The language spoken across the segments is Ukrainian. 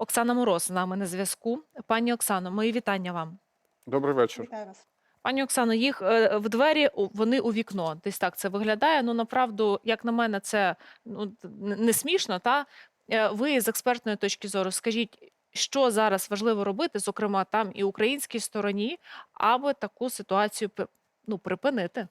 Оксана Мороз з нами на зв'язку. Пані Оксано, мої вітання вам. Добрий вечір. Вітаю вас. Пані Оксано, їх е, в двері, вони у вікно. Десь так це виглядає. Ну, направду, як на мене, це ну, не смішно. Та Е, ви з експертної точки зору скажіть, що зараз важливо робити, зокрема там і українській стороні, аби таку ситуацію ну, припинити.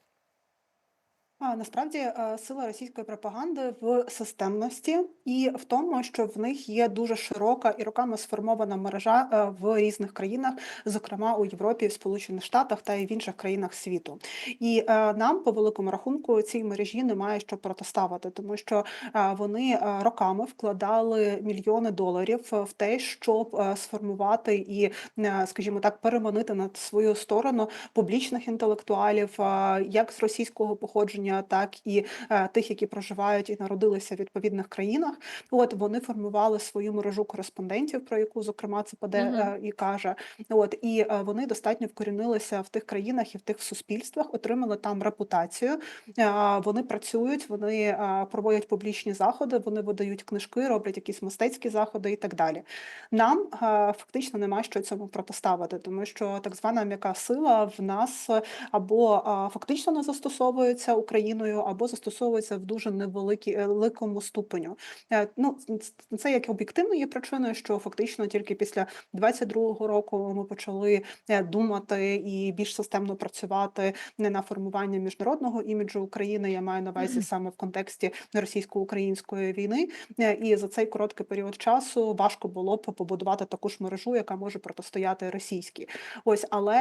Насправді е, сила російської пропаганди в системності і в тому, що в них є дуже широка і роками сформована мережа е, в різних країнах, зокрема у Європі, в Сполучених Штатах та й в інших країнах світу. І е, нам, по великому рахунку, цій мережі немає що протиставити, тому що вони роками вкладали мільйони доларів в те, щоб сформувати і, скажімо так, переманити на свою сторону публічних інтелектуалів, як з російського походження, так і е, тих, які проживають і народилися в відповідних країнах. От вони формували свою мережу кореспондентів, про яку зокрема ЦПД Мгм. е, і каже. От і е, вони достатньо вкорінилися в тих країнах і в тих суспільствах, отримали там репутацію. Е, Вони працюють, вони е, проводять публічні заходи, вони видають книжки, роблять якісь мистецькі заходи і так далі. Нам е, фактично нема що цьому протиставити, тому що так звана м'яка сила в нас або фактично не застосовується Україною, або застосовується в дуже невеликій- е, ступеню. Е, Ну це як об'єктивно є причиною, що фактично тільки після 22-го року ми почали е, думати і більш системно працювати не на формування міжнародного іміджу України. Я маю на увазі саме в контексті російсько-української війни. І за цей короткий період часу важко було б побудувати таку ж мережу, яка може протистояти російській. Ось, але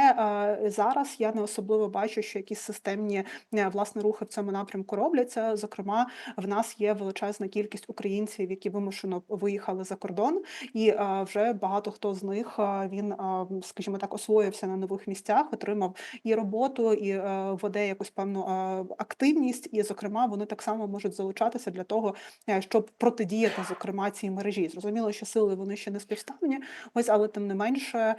зараз я не особливо бачу, що якісь системні власне рухи в цьому напрямку робляться. Зокрема, в нас є величезна кількість українців, які вимушено виїхали за кордон, і е, вже багато хто з них е, він, е, скажімо так, освоївся на нових місцях, отримав і роботу, і веде якусь певну активність. І, зокрема, вони так само можуть залучатися для того, щоб протидіяти, зокрема, цій мережі. Зрозуміло, що сили вони ще не співставні, ось, але тим не менше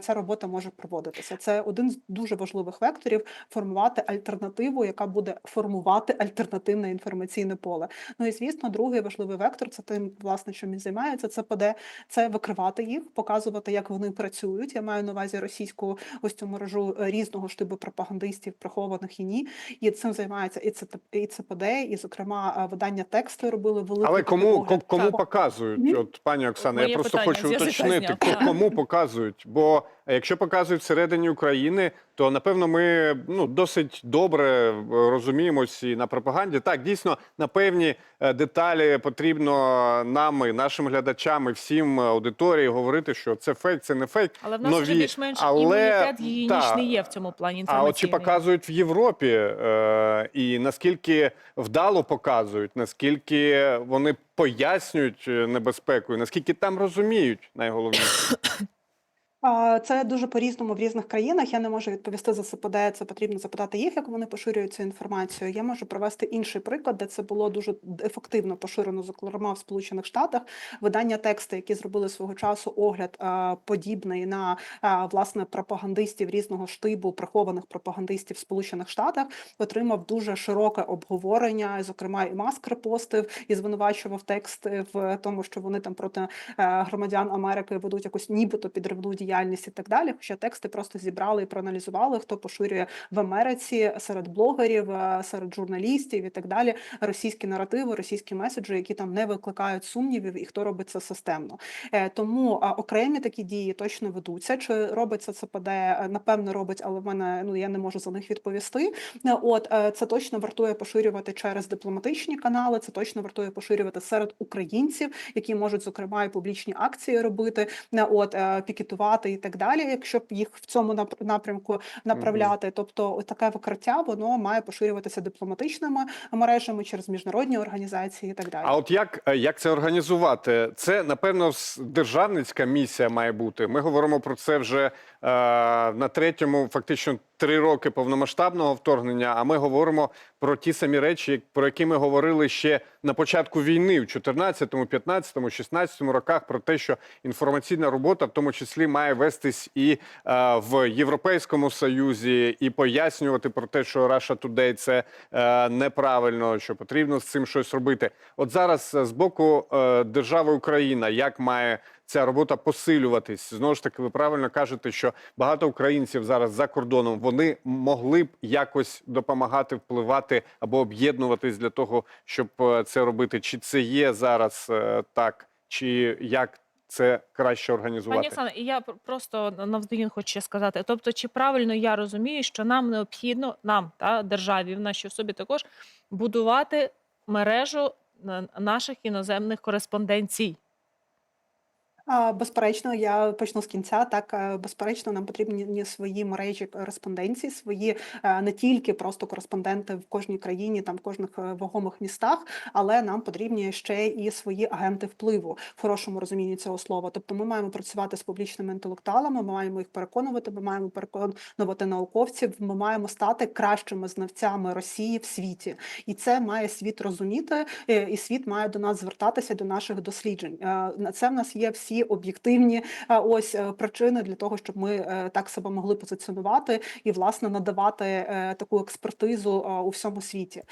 ця робота може проводитися. Це один з дуже важливих векторів формувати альтернативу, яка буде формувати альтернативне інформаційне поле. Ну і звісно, другий важливий вектор це тим, власне, чим він займається. Це ПД, це викривати їх, показувати, як вони працюють. Я маю на увазі російську ось цю мережу е, різного штибу пропагандистів, прихованих і ні. І цим займається і ЦТ, і ЦПД, і зокрема е, видання тексту робили великий Але кому, кому Так. показують? От пані Оксана, Моє я просто питання, хочу уточнити, кому показують. Бо якщо показують всередині України, то напевно ми ну досить добре е, розуміємось і на пропаганді. Так, дійсно, на певні е, деталі потрібно нам, і нашим глядачам, і всім аудиторії говорити, що це фейк, це не фейк. Але в нас вже більш-менш Але, імунітет гігієнічний є в цьому плані А от чи показують в Європі, е, і наскільки вдало показують, наскільки вони пояснюють е, небезпеку, і наскільки там розуміють найголовніше? Це дуже по-різному в різних країнах. Я не можу відповісти за СПД. Це потрібно запитати їх, як вони поширюють цю інформацію. Я можу привести інший приклад, де це було дуже ефективно поширено, зокрема в Сполучених Штатах. Видання тексти, які зробили свого часу огляд подібний на власне пропагандистів різного штибу, прихованих пропагандистів в Сполучених Штатах, отримав дуже широке обговорення. Зокрема, і Маск репостив і звинувачував тексти в тому, що вони там проти е, громадян Америки ведуть якусь нібито підривну діяльність і так далі. Хоча тексти просто зібрали і проаналізували, хто поширює в Америці серед блогерів, е, серед журналістів і так далі. Російські наративи, російські меседжі, які там не викликають сумнівів, і хто робить це системно. Е, Тому окремі такі дії точно ведуться. Чи робиться ЦПД? Е, Напевно, робить, але в мене ну я не можу за них відповісти. От це точно вартує поширювати через дипломатичні канали. Це точно вартує поширювати серед українців, які можуть зокрема і публічні акції робити, от е, пікетувати і так далі, якщо б їх в цьому нап- напрямку направляти. Тобто, таке викриття воно має поширюватися дипломатичними мережами через міжнародні організації і так далі. А от як, е, як це організувати? Це напевно державницька місія має бути. Ми говоримо про це вже е, на третьому, фактично три роки повномасштабного вторгнення. А ми говоримо про ті самі речі, про які ми говорили ще на початку війни, в 14, 15, 16 роках, про те, що інформаційна робота, в тому числі, має має вестись і е, в Європейському Союзі, і пояснювати про те, що Russia Today – це е, неправильно, що потрібно з цим щось робити. От зараз е, з боку е, держави Україна, як має ця робота посилюватись? Знову ж таки, ви правильно кажете, що багато українців зараз за кордоном вони могли б якось допомагати впливати або об'єднуватись для того, щоб е, це робити. Чи це є зараз е, так, чи як це краще організувати? Пані Оксана, і я просто навдогін хочу сказати. Тобто, чи правильно я розумію, що нам необхідно, нам та державі, в нашій особі також будувати мережу наших іноземних кореспонденцій? Безперечно, я почну з кінця. Так, е, безперечно, нам потрібні свої мережі кореспонденції, свої е, не тільки просто кореспонденти в кожній країні, там в кожних е, вагомих містах, але нам потрібні ще і свої агенти впливу в хорошому розумінні цього слова. Тобто, ми маємо працювати з публічними інтелектуалами, ми маємо їх переконувати, ми маємо переконувати науковців. Ми маємо стати кращими знавцями Росії в світі, і це має світ розуміти, і світ має до нас звертатися до наших досліджень. На це в нас є всі об'єктивні е, ось е, причини для того, щоб ми е, так себе могли позиціонувати і власне надавати таку експертизу у всьому світі.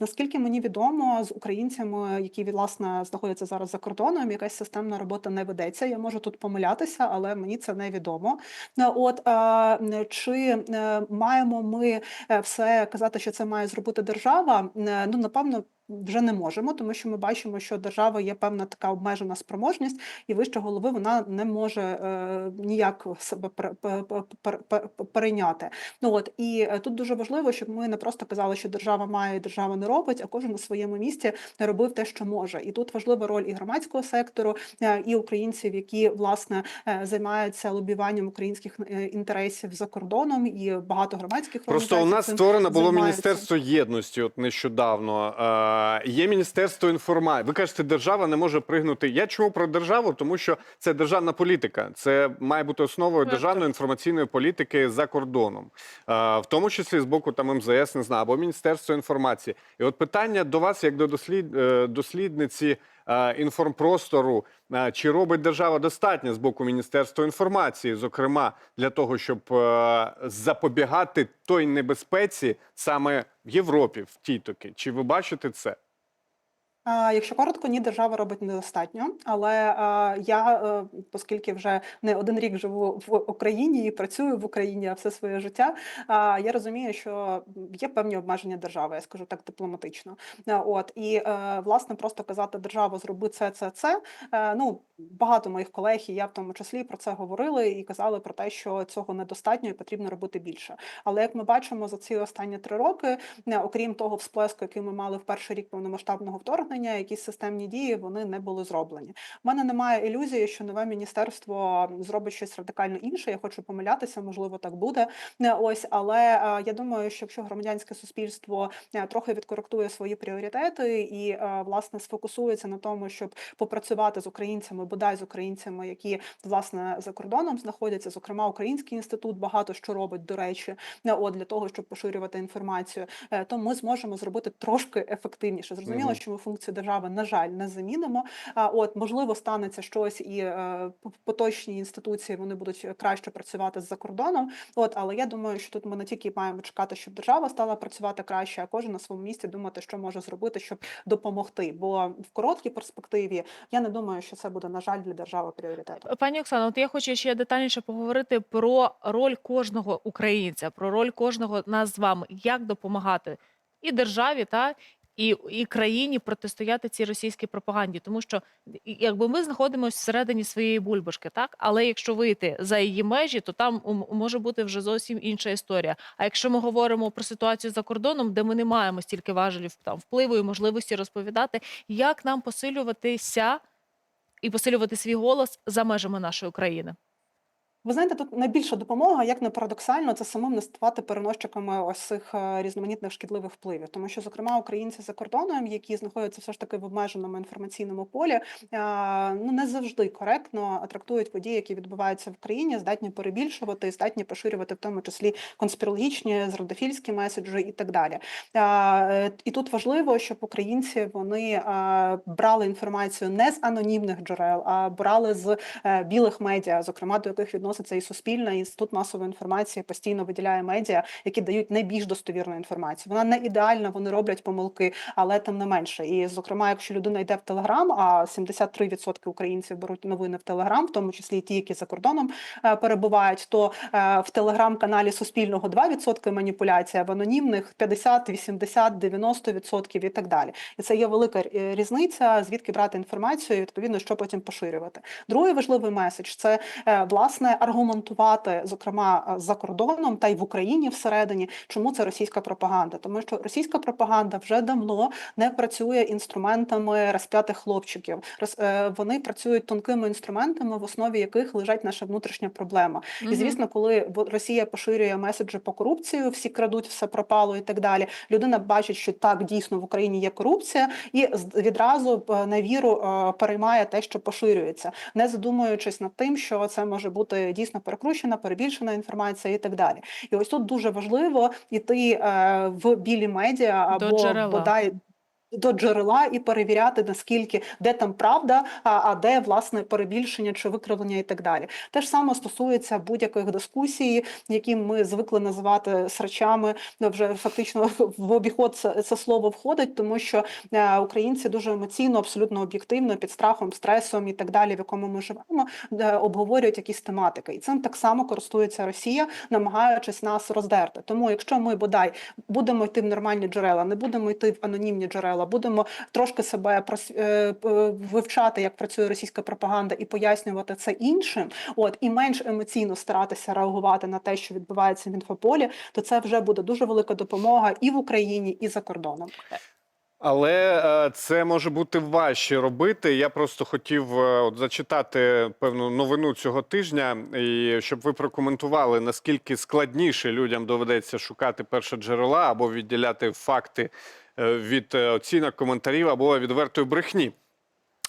Наскільки мені відомо, з українцями, які власне знаходяться зараз за кордоном, якась системна робота не ведеться. Я можу тут помилятися, але мені це невідомо. Е, От чи маємо ми все казати, що це має зробити держава? Ну напевно. Вже не можемо, тому що ми бачимо, що держава є певна така обмежена спроможність, і вище голови вона не може е, ніяк себе пере- пе- пе- пе- пе- перейняти. Ну от і е, тут дуже важливо, щоб ми не просто казали, що держава має, держава не робить, а кожен на своєму місці робив те, що може. І тут важлива роль і громадського сектору, е, і українців, які власне е, займаються лобіванням українських інтересів за кордоном, і багато громадських Просто у нас створено було займаються. Міністерство єдності, от нещодавно. Є Міністерство інформації. Ви кажете, держава не може пригнути. Я чому про державу? Тому що це державна політика. Це має бути основою державної інформаційної політики за кордоном, в тому числі з боку там МЗС, не знаю, або Міністерство інформації. І от питання до вас, як до дослід, е, дослідниці інформпростору. Е, Чи робить держава достатньо з боку Міністерства інформації, зокрема для того, щоб е, запобігати той небезпеці саме в Європі, в тітоки? Чи ви бачите це? А, Якщо коротко, ні, держава робить недостатньо. Але а, я, е, оскільки вже не один рік живу в Україні і працюю в Україні все своє життя, а, я розумію, що є певні обмеження держави, я скажу так дипломатично. А, От і е, власне просто казати держава, зроби це, це, це. е, Ну багато моїх колег, і я в тому числі про це говорили і казали про те, що цього недостатньо і потрібно робити більше. Але як ми бачимо за ці останні три роки, е, окрім того всплеску, який ми мали в перший рік повномасштабного вторгнення, якісь системні дії вони не були зроблені. У мене немає ілюзії, що нове міністерство зробить щось радикально інше. Я хочу помилятися, можливо, так буде. Е, Ось, але е, я думаю, що якщо громадянське суспільство е, трохи відкоректує свої пріоритети і власне сфокусується на тому, щоб попрацювати з українцями, бодай з українцями, які власне за кордоном знаходяться, зокрема Український інститут багато що робить, до речі, от для того, щоб поширювати інформацію, то ми зможемо зробити трошки ефективніше. Зрозуміло, що ми функцію держави, на жаль, не замінимо. От можливо станеться щось, і е, поточні інституції вони будуть краще працювати з-за кордоном. От, але я думаю, що тут ми не тільки маємо чекати, щоб держава стала працювати краще, а кожен на своєму місці думати, що може зробити, щоб допомогти. Бо в короткій перспективі я не думаю, що це буде на жаль для держави пріоритетом. Пані Оксано, от я хочу ще детальніше поговорити про роль кожного українця, про роль кожного нас з вами, як допомагати і державі, та і, і країні протистояти цій російській пропаганді, тому що якби ми знаходимося всередині своєї бульбашки, так але якщо вийти за її межі, то там може бути вже зовсім інша історія. А якщо ми говоримо про ситуацію за кордоном, де ми не маємо стільки важелів там впливу і можливості розповідати, як нам посилюватися і посилювати свій голос за межами нашої країни. Ви знаєте, тут найбільша допомога, як не парадоксально, це самим не ставати переносчиками ось цих е, різноманітних шкідливих впливів. Тому що, зокрема, українці за кордоном, які знаходяться все ж таки в обмеженому інформаційному полі, е, ну не завжди коректно трактують події, які відбуваються в країні, здатні перебільшувати, здатні поширювати в тому числі конспірологічні, зрадофільські меседжі і так далі. Е, І тут важливо, щоб українці вони брали інформацію не з анонімних джерел, а брали з білих медіа, зокрема до яких відноситься і Суспільна, інститут масової інформації постійно виділяє медіа, які дають найбільш достовірну інформацію. Вона не ідеальна, вони роблять помилки, але тим не менше. І зокрема, якщо людина йде в Телеграм, а 73% українців беруть новини в Телеграм, в тому числі і ті, які за кордоном е, перебувають, то е, в телеграм-каналі Суспільного 2% маніпуляція, в анонімних 50, 80, 90% і так далі. І це є велика різниця, звідки брати інформацію, і відповідно, що потім поширювати. Другий важливий меседж це е, власне аргументувати, зокрема е, за кордоном та й в Україні всередині, чому це російська пропаганда, тому що російська пропаганда вже давно не працює інструментами розп'ятих хлопчиків. Е, Вони працюють тонкими інструментами, в основі яких лежать наша внутрішня проблема. І звісно, коли Росія поширює меседжі по корупцію, всі крадуть, все пропало і так далі. Людина бачить, що так дійсно в Україні є корупція, і відразу на віру е, переймає те, що поширюється, не задумуючись над тим, що це може бути дійсно перекручена, перебільшена інформація і так далі. І ось тут дуже важливо іти е, в білі медіа До або джерела. бодай. До джерела і перевіряти наскільки де там правда, а, а де власне перебільшення чи викривлення і так далі. Те ж саме стосується будь-яких дискусій, які ми звикли називати срачами. Вже фактично в обіход це, це слово входить, тому що е, українці дуже емоційно, абсолютно об'єктивно, під страхом, стресом і так далі, в якому ми живемо, е, обговорюють якісь тематики, і цим так само користується Росія, намагаючись нас роздерти. Тому, якщо ми бодай будемо йти в нормальні джерела, не будемо йти в анонімні джерела, будемо трошки себе прос- е, вивчати, як працює російська пропаганда, і пояснювати це іншим, от і менш емоційно старатися реагувати на те, що відбувається в інфополі, то це вже буде дуже велика допомога і в Україні, і за кордоном. Але е, це може бути важче робити. Я просто хотів е, от зачитати певну новину цього тижня, і щоб ви прокоментували, наскільки складніше людям доведеться шукати перше джерела або відділяти факти е, від е, оцінок коментарів або відвертої брехні.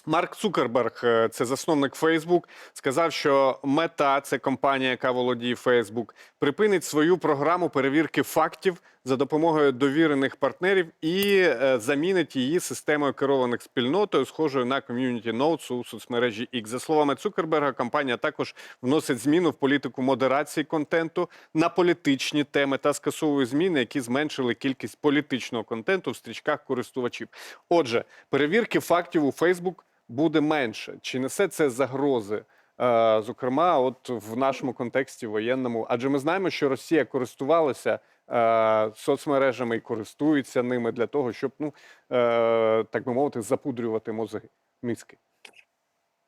Марк Цукерберг, е, це засновник Facebook, сказав, що мета це компанія, яка володіє Facebook, припинить свою програму перевірки фактів за допомогою довірених партнерів і е, замінить її системою керованих спільнотою, схожою на Community Notes у соцмережі X. За словами Цукерберга, компанія також вносить зміну в політику модерації контенту на політичні теми та скасовує зміни, які зменшили кількість політичного контенту в стрічках користувачів. Отже, перевірки фактів у Facebook буде менше. Чи несе це загрози? Е, Зокрема, от в нашому контексті воєнному, адже ми знаємо, що Росія користувалася е, соцмережами і користується ними для того, щоб ну е, так би мовити, запудрювати мозги мізки.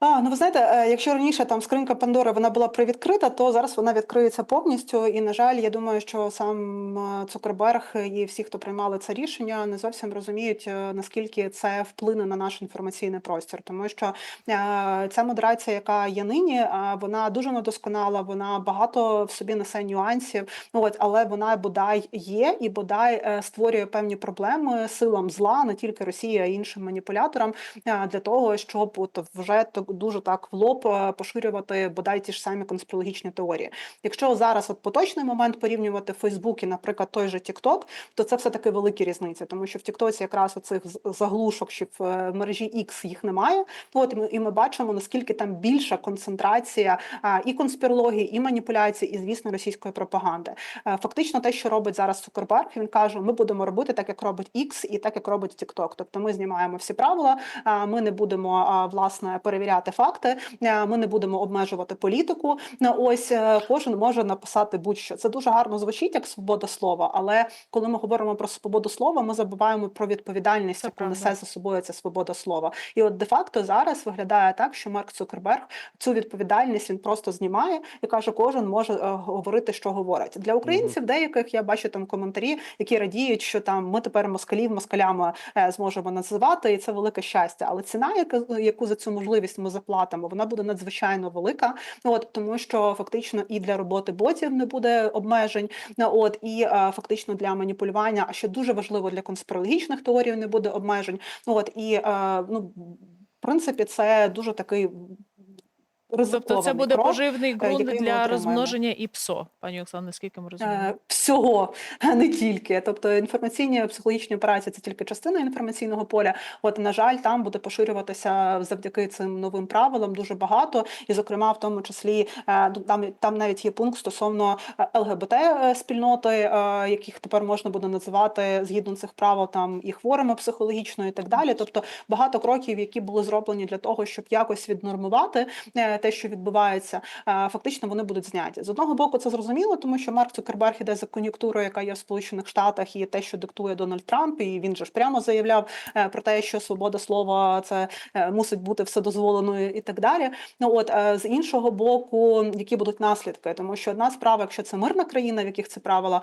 А, ну ви знаєте, е, якщо раніше там скринька Пандори вона була привідкрита, то зараз вона відкриється повністю. І на жаль, я думаю, що сам е, Цукерберг і всі, хто приймали це рішення, не зовсім розуміють е, наскільки це вплине на наш інформаційний простір, тому що ця модерація, яка є нині, вона дуже недосконала, вона багато в собі несе нюансів. Ну от, але вона бодай є і бодай створює певні проблеми силам зла, не тільки Росії, а іншим маніпуляторам для того, щоб от вже так дуже так в лоб е, поширювати бодай ті ж самі конспірологічні теорії. Якщо зараз от поточний момент порівнювати Фейсбук і, наприклад, той же TikTok, то це все таки великі різниці, тому що в Тіктоці якраз оцих заглушок чи в е, мережі X їх немає. От і ми, бачимо наскільки там більша концентрація і конспірології, і маніпуляцій, і звісно російської пропаганди. Е, Фактично, те, що робить зараз Цукерберг, він каже: ми будемо робити так, як робить X і так, як робить TikTok. Тобто ми знімаємо всі правила, ми не будемо власне перевіряти факти, ми не будемо обмежувати політику. Ну, Ось е, кожен може написати будь-що. Це дуже гарно звучить як свобода слова, але коли ми говоримо про свободу слова, ми забуваємо про відповідальність, Це яку правда. несе за собою ця свобода слова. І от де-факто зараз виглядає так, що Марк Цукерберг цю відповідальність він просто знімає і каже, кожен може е, говорити, що говорить. Для українців деяких я бачу там коментарі, які радіють, що там ми тепер москалів москалями е, зможемо називати, і це велике щастя. Але ціна, яка яку за цю можливість ми ми заплатимо, вона буде надзвичайно велика. От тому, що фактично і для роботи ботів не буде обмежень. ну, От і е, фактично для маніпулювання, а ще дуже важливо для конспірологічних теорій не буде обмежень. Ну от і е, ну в принципі, це дуже такий Тобто це буде крок. поживний ґрунт для розмноження і ПСО, пані Оксано, наскільки ми розуміємо. Е, всього, а не тільки. Тобто інформаційні психологічні операції це тільки частина інформаційного поля. От, на жаль, там буде поширюватися завдяки цим новим правилам дуже багато, і, зокрема, в тому числі е, ну, там, там навіть є пункт стосовно ЛГБТ спільноти, е, яких тепер можна буде називати згідно цих правил там і хворими психологічно, і так далі. Тобто багато кроків, які були зроблені для того, щоб якось віднормувати е, те, що відбувається, е, фактично вони будуть зняті. З одного боку, це зрозуміло, тому що Марк Цукерберг іде за кон'юнктурою, яка є в Сполучених Штатах, і те, що диктує Дональд Трамп, і він же ж прямо заявляв е, про те, що свобода слова це е, мусить бути вседозволеною і так далі. Ну от з іншого боку, які будуть наслідки, тому що одна справа, якщо це мирна країна, в яких це правила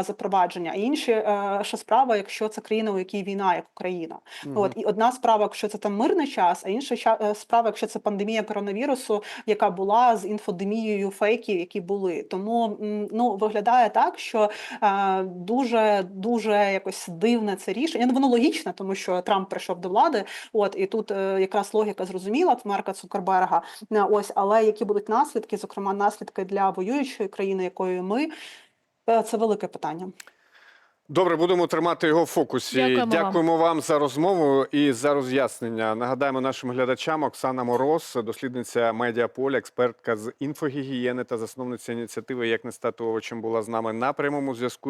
запровадження, а інші ще справа, якщо це країна, у якій війна, як Україна. От і одна справа, якщо це там мирний час, а інша справа, якщо це пандемія коронавірусу, яка була з інфодемією фейків, які були. Тому ну виглядає так, що е, дуже дуже якось дивне це рішення. Ну, воно логічне, тому що Трамп прийшов до влади. От і тут е, якраз логіка зрозуміла Марка Цукерберга. Е, Ось, але які будуть наслідки, зокрема наслідки для воюючої країни, якою ми. е, Це велике питання. Добре, будемо тримати його в фокусі. Дякуємо вам. Дякуємо вам за розмову і за роз'яснення. Нагадаємо нашим глядачам Оксана Мороз, дослідниця медіаполя, експертка з інфогігієни та засновниця ініціативи Як не стати овочем була з нами на прямому зв'язку.